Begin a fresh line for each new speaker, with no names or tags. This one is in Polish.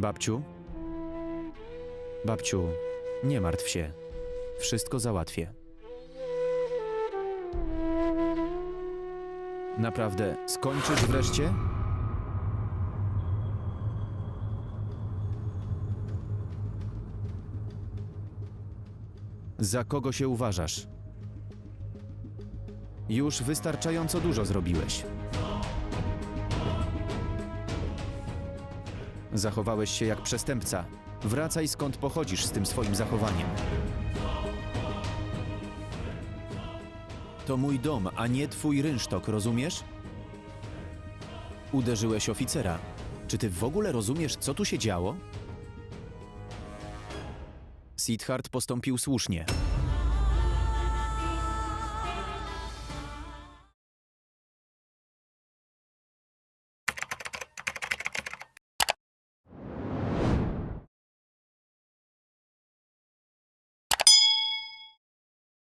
Babciu? Babciu, nie martw się. Wszystko załatwię. Naprawdę, skończysz wreszcie? Za kogo się uważasz? Już wystarczająco dużo zrobiłeś. Zachowałeś się jak przestępca. Wracaj skąd pochodzisz z tym swoim zachowaniem. To mój dom, a nie twój rynsztok, rozumiesz? Uderzyłeś oficera. Czy ty w ogóle rozumiesz, co tu się działo? Siddhart postąpił słusznie.